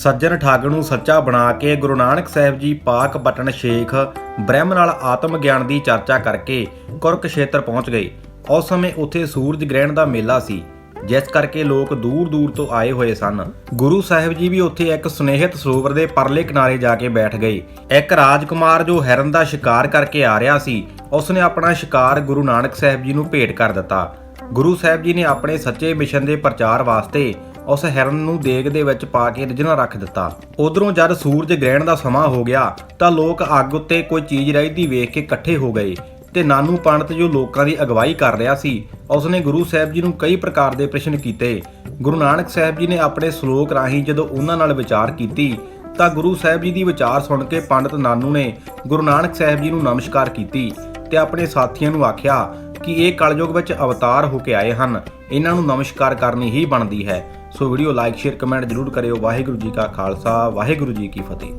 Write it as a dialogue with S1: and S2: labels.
S1: ਸੱਜਣ ਠੱਗ ਨੂੰ ਸੱਚਾ ਬਣਾ ਕੇ ਗੁਰੂ ਨਾਨਕ ਸਾਹਿਬ ਜੀ ਪਾਕ ਬਟਨ ਸ਼ੇਖ ਬ੍ਰਹਮ ਨਾਲ ਆਤਮ ਗਿਆਨ ਦੀ ਚਰਚਾ ਕਰਕੇ ਕੁਰਕਸ਼ੇਤਰ ਪਹੁੰਚ ਗਏ। ਉਸ ਸਮੇਂ ਉੱਥੇ ਸੂਰਜ ਗ੍ਰਹਿਣ ਦਾ ਮੇਲਾ ਸੀ, ਜਿਸ ਕਰਕੇ ਲੋਕ ਦੂਰ ਦੂਰ ਤੋਂ ਆਏ ਹੋਏ ਸਨ। ਗੁਰੂ ਸਾਹਿਬ ਜੀ ਵੀ ਉੱਥੇ ਇੱਕ ਸੁਨੇਹਿਤ ਸਰੋਵਰ ਦੇ ਪਰਲੇ ਕਿਨਾਰੇ ਜਾ ਕੇ ਬੈਠ ਗਏ। ਇੱਕ ਰਾਜਕੁਮਾਰ ਜੋ ਹੈਰਨ ਦਾ ਸ਼ਿਕਾਰ ਕਰਕੇ ਆ ਰਿਹਾ ਸੀ, ਉਸਨੇ ਆਪਣਾ ਸ਼ਿਕਾਰ ਗੁਰੂ ਨਾਨਕ ਸਾਹਿਬ ਜੀ ਨੂੰ ਭੇਟ ਕਰ ਦਿੱਤਾ। ਗੁਰੂ ਸਾਹਿਬ ਜੀ ਨੇ ਆਪਣੇ ਸੱਚੇ ਮਿਸ਼ਨ ਦੇ ਪ੍ਰਚਾਰ ਵਾਸਤੇ ਉਸ ਹਿਰਨ ਨੂੰ ਦੇਗ ਦੇ ਵਿੱਚ ਪਾ ਕੇ ਰਿਜਣਾ ਰੱਖ ਦਿੱਤਾ। ਉਧਰੋਂ ਜਦ ਸੂਰਜ ਗ੍ਰਹਿਣ ਦਾ ਸਮਾਂ ਹੋ ਗਿਆ, ਤਾਂ ਲੋਕ ਅੱਗ ਉੱਤੇ ਕੋਈ ਚੀਜ਼ ਰਹਿਦੀ ਵੇਖ ਕੇ ਇਕੱਠੇ ਹੋ ਗਏ ਤੇ ਨਾਨੂ ਪੰਡਤ ਜੋ ਲੋਕਾਂ ਦੀ ਅਗਵਾਈ ਕਰ ਰਿਹਾ ਸੀ, ਉਸਨੇ ਗੁਰੂ ਸਾਹਿਬ ਜੀ ਨੂੰ ਕਈ ਪ੍ਰਕਾਰ ਦੇ ਪ੍ਰਸ਼ਨ ਕੀਤੇ। ਗੁਰੂ ਨਾਨਕ ਸਾਹਿਬ ਜੀ ਨੇ ਆਪਣੇ ਸ਼ਲੋਕ ਰਾਹੀਂ ਜਦੋਂ ਉਹਨਾਂ ਨਾਲ ਵਿਚਾਰ ਕੀਤੀ, ਤਾਂ ਗੁਰੂ ਸਾਹਿਬ ਜੀ ਦੀ ਵਿਚਾਰ ਸੁਣ ਕੇ ਪੰਡਤ ਨਾਨੂ ਨੇ ਗੁਰੂ ਨਾਨਕ ਸਾਹਿਬ ਜੀ ਨੂੰ ਨਮਸਕਾਰ ਕੀਤੀ। ਤੇ ਆਪਣੇ ਸਾਥੀਆਂ ਨੂੰ ਆਖਿਆ ਕਿ ਇਹ ਕਲਯੁਗ ਵਿੱਚ ਅਵਤਾਰ ਹੋ ਕੇ ਆਏ ਹਨ। ਇਹਨਾਂ ਨੂੰ ਨਮਸਕਾਰ ਕਰਨੀ ਹੀ ਬਣਦੀ ਹੈ। So video like, share, comment ਜਰੂਰ ਕਰਿਓ। ਵਾਹਿਗੁਰੂ ਜੀ ਕਾ ਖਾਲਸਾ, ਵਾਹਿਗੁਰੂ ਜੀ ਕੀ ਫਤਿਹ।